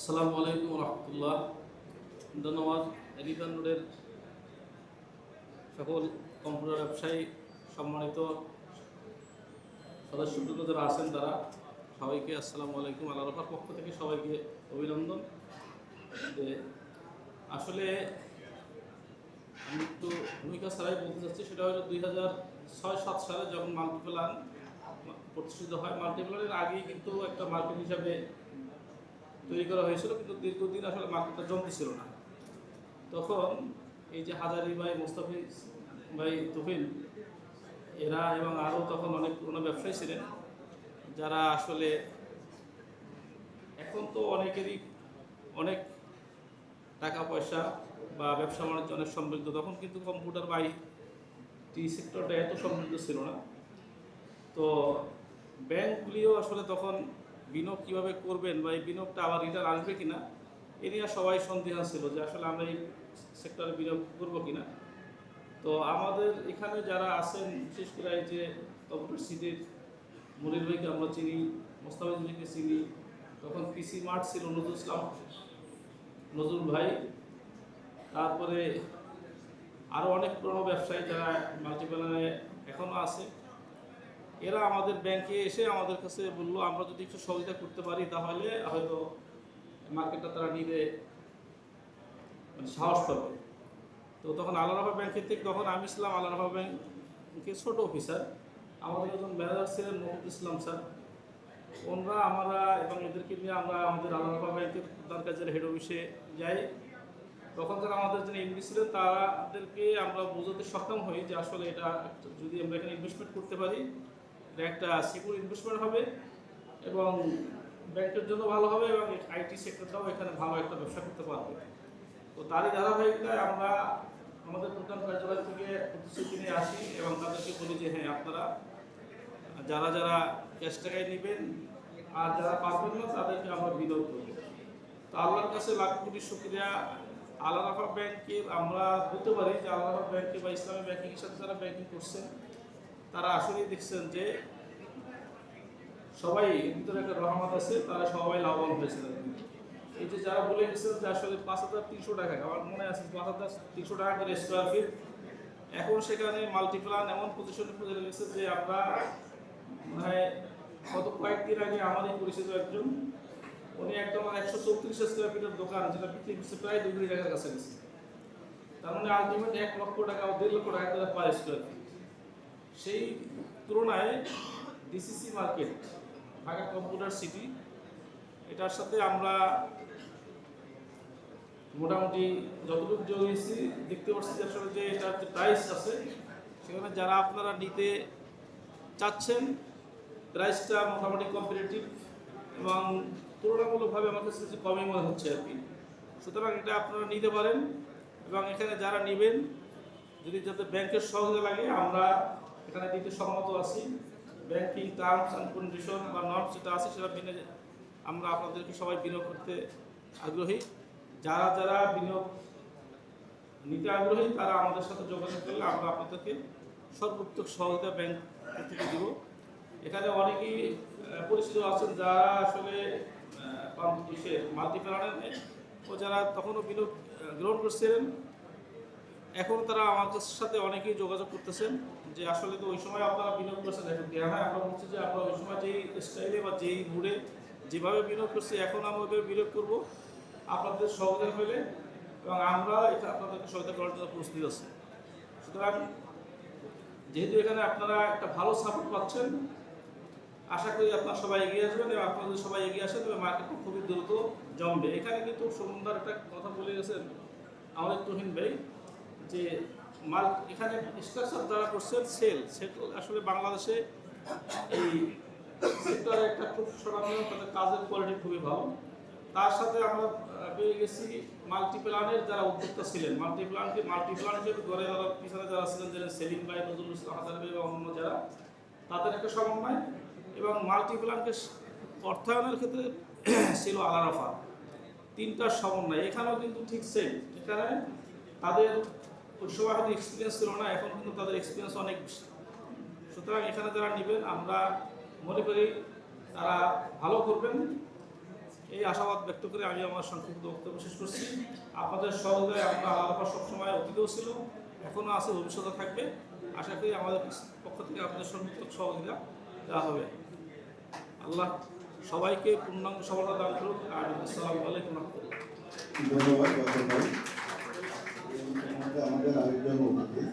আসসালামু আলাইকুম রহমতুল্লাহ। ধন্যবাদ। এলিফ্যান্ট রোডের সকল কম্পিউটার ব্যবসায়ী, সম্মানিত সদস্যবৃন্দ যারা আছেন তারা, সবাইকে আসসালামু আলাইকুম। আল্লাহ রফার পক্ষ থেকে সবাইকে অভিনন্দন। যে আসলে আমি একটু ভূমিকা ছাড়াই বলতে চাচ্ছি, সেটা হলো দুই হাজার ছয় সাত সালে যখন মাল্টিপ্লান প্রতিষ্ঠিত হয় মাল্টিপ্লানের আগেই কিন্তু একটা মার্কেট হিসাবে তৈরি করা হয়েছিল, কিন্তু দীর্ঘদিন আসলে মার্কেটটা জমতে ছিল না। তখন এই যে হাজারি ভাই, মোস্তাফিজ ভাই তুফিল এরা এবং আরও তখন অনেক পুরনো ব্যবসায়ী ছিলেন, যারা আসলে এখন তো অনেকেরই অনেক টাকা পয়সা বা ব্যবসা বাণিজ্য অনেক সমৃদ্ধ। তখন কিন্তু কম্পিউটার বা টি সেক্টরটা এত সমৃদ্ধ ছিল না। তো ব্যাংকগুলিও আসলে তখন বিনিয়োগ কীভাবে করবেন বা এই বিনিয়োগটা আবার রিটার্ন আসবে কিনা, এ নিয়ে সবাই সন্দেহান ছিল যে আসলে আমরা এই সেক্টরে বিনিয়োগ করব কি না তো আমাদের এখানে যারা আছেন, বিশেষ করে এই যে কম্পিউটার সিটির মনির ভাইকে আমরা চিনি, মোস্তাফিজ ভাইকে চিনি, তখন পিসি মার্ট ছিল নজরুল ইসলাম, নজরুল ভাই, তারপরে আরও অনেক পুরনো ব্যবসায়ী যারা মাল্টিপ্লানে এখনও আছে। এরা আমাদের ব্যাংকে এসে আমাদের কাছে বলল, আমরা যদি একটু সহযোগিতা করতে পারি তাহলে হয়তো মার্কেটটা তারা নিতে মানে সাহস পাবে। তো তখন আল্লাহরাফা ব্যাংকের থেকে তখন আমি ছিলাম আল্লাহরাফা ব্যাংকের ছোট অফিসার আমাদের একজন ম্যানেজার ছিলেন মহিদ ইসলাম স্যার। ওনরা আমরা এবং এদেরকে নিয়ে আমরা আমাদের আল্লাহরাফা ব্যাংকের প্রধান কাজের হেড অফিসে যাই। তখন যারা আমাদের যিনি এমডি ছিলেন, তাদেরকে আমরা বোঝাতে সক্ষম হই যে আসলে এটা যদি আমরা এখানে ইনভেস্টমেন্ট করতে পারি একটা সিকিউর ইনভেস্টমেন্ট হবে এবং ব্যাংকের জন্য ভালো হবে এবং আইটি সেক্টরটাও এখানে ভালো একটা ব্যবসা করতে পারবে। তো তারই ধারাবাহিকতায় আমরা আমাদের প্রধান কার্যালয় থেকে প্রতিশ্রুতি নিয়ে আসি এবং তাদেরকে বলি যে হ্যাঁ আপনারা যারা যারা ক্যাশ টাকায় নেবেন আর যারা পারবেন না, তাদেরকে আমরা বিনিয়োগ করব তো আল্লাহর কাছে লাখ কোটি শুক্রিয়া। আল্লাহ রাফা ব্যাংকে আমরা বলতে পারি যে আল্লাহ ব্যাংকে বা ইসলামী ব্যাংকিংয়ের সাথে যারা ব্যাংকিং করছেন তারা আসলেই দেখছেন যে সবাই ভিতরে একটা রহমত আছে, তারা সবাই লাভবান হয়েছে। এই যে যারা বলে গেছেন যে আসলে পাঁচ হাজার তিনশো টাকা, আমার মনে আছে পাঁচ হাজার তিনশো টাকা করে স্কোয়ার ফিট এখন সেখানে মাল্টিপ্লান এমন পজিশনে পৌঁছে গেছে যে আমরা মানে গত কয়েকদিন আগে আমাদের পরিচিত একজন, উনি একদম একশো চৌত্রিশ স্কোয়ার ফিটের দোকান, যেটা বিক্রি করছে প্রায় দুই কোটি টাকার কাছে গেছে তার মানে আলটিমেট এক লক্ষ টাকা দেড় লক্ষ টাকা করে পার স্কোয়ার ফিট সেই তুলনায় DCC market Dhaka computer city এটার সাথে আমরা মোটামুটি যতটুকু জড়িয়েছি দেখতে পাচ্ছি যে আসলে যে এটার যে প্রাইস আছে, সেখানে যারা আপনারা নিতে চাচ্ছেন প্রাইসটা মোটামুটি কম্পিটিটিভ এবং তুলনামূলকভাবে আমার কাছে কিছু কমই মনে হচ্ছে আর কি। সুতরাং এটা আপনারা নিতে পারেন এবং এখানে যারা নেবেন, যদি যাতে ব্যাংকের সহযোগিতা লাগে, আমরা এখানে দিতে সম্মত আছি। ব্যাংকিং টার্মস অ্যান্ড কন্ডিশন বা নর্মস যেটা আছে সেটা মেনে আমরা আপনাদেরকে সবাই বিনিয়োগ করতে আগ্রহী। যারা যারা বিনিয়োগ নিতে আগ্রহী, তারা আমাদের সাথে যোগাযোগ করলে আমরা আপনাদেরকে সর্বোত্তক সহযোগিতা ব্যাংক থেকে দিব। এখানে অনেকেই পরিচিত আছেন যারা আসলে মাল্টিপ্লানের ও যারা তখনও বিনিয়োগ গ্রহণ করছিলেন। এখন তারা আমাদের সাথে অনেকেই যোগাযোগ করতেছেন যে আসলে তো ওই সময় আপনারা বিনিয়োগ করছেন এখন কি হ্যাঁ আমরা বলছি যে আমরা ওই সময় যেই স্টাইলে বা যেই মুডে যেভাবে বিনিয়োগ করছি, এখন আমরা ওইভাবে বিনিয়োগ করব। আপনাদের সহযোগিতা পেলে এবং আমরা এটা আপনাদেরকে সহযোগিতা করার জন্য প্রস্তুত আছি। সুতরাং যেহেতু এখানে আপনারা একটা ভালো সাপোর্ট পাচ্ছেন, আশা করি আপনারা সবাই এগিয়ে আসবেন এবং আপনাদের সবাই এগিয়ে আসেন এবং মার্কেটটা খুবই দ্রুত জমবে। এখানে কিন্তু সুন্দর একটা কথা বলে গেছেন, আমাদের তুহিন ভাই। যে মাল এখানে স্ট্রাকচার যারা করছেন সেল সেটা আসলে বাংলাদেশে এই সেক্টরে একটা খুব স্মরণীয় তাদের কাজের কোয়ালিটি খুবই ভালো। তার সাথে আমরা পেয়ে গেছি মাল্টিপ্লানের যারা উদ্যোক্তা ছিলেন। মাল্টিপ্লানকে মাল্টিপ্লান হিসেবে গড়ে যারা, পিছনে যারা ছিলেন, যারা সেলিম ভাই নজরুল ইসলাম হাজার ভাই এবং অন্য যারা, তাদের একটা সমন্বয় এবং মাল্টিপ্লানকে অর্থায়নের ক্ষেত্রে ছিল আলারাফা তিনটার সমন্বয়। এখানেও কিন্তু ঠিক সেম এখানে তাদের ওই সময় হয়তো এক্সপিরিয়েন্স ছিল না, এখন কিন্তু তাদের এক্সপিরিয়েন্স অনেক বেশি। সুতরাং এখানে যারা নেবেন, আমরা মনে করি তারা ভালো করবেন। এই আশাবাদ ব্যক্ত করে আমি আমার সংক্ষিপ্ত বক্তব্য শেষ করছি। আপনাদের সহযোগিতায় আমরা আলাপা সবসময় অতীতেও ছিল, এখনও আছে, ভবিষ্যতে থাকবে। আশা করি আমাদের পক্ষ থেকে আপনাদের সর্বোত্তম সহযোগিতা দেওয়া হবে। আল্লাহ সবাইকে পূর্ণাঙ্গ সফলতা দান করুক। আর আসসালামু আলাইকুম। ধন্যবাদ ఆరోగ్యంగా ఉంటుంది